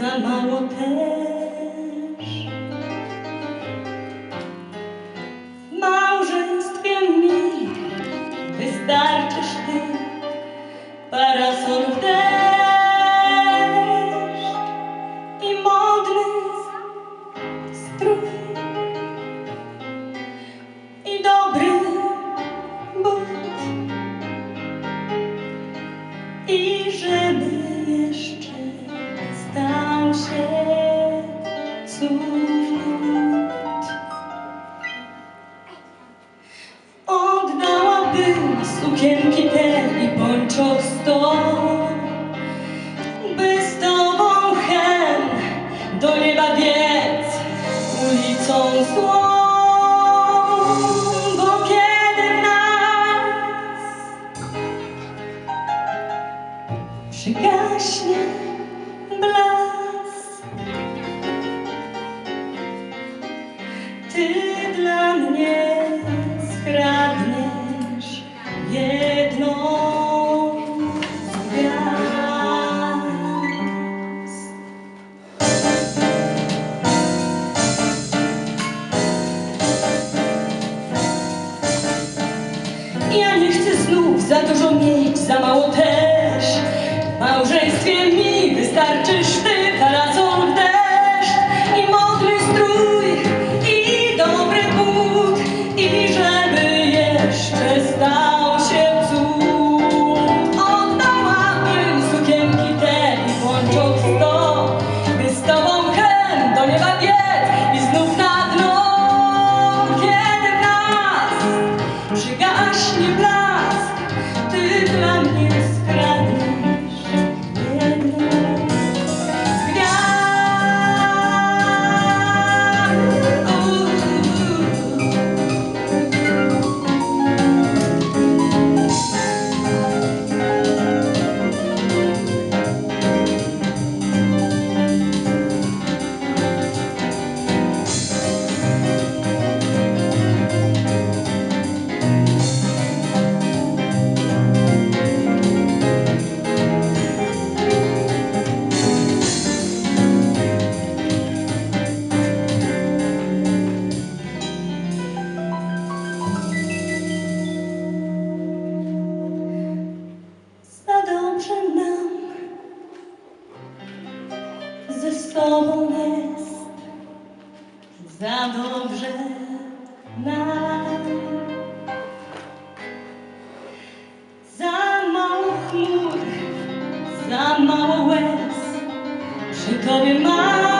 za mało też. W małżeństwie mi wystarczysz ty, parasol w deszcz i modny strój. I dobry but. I żeby jeszcze cud. Oddałabym sukienki za mało też. W małżeństwie mi wystarczysz ty, ze sobą jest, za dobrze nam. Za mało chmur, za mało łez przy tobie mam.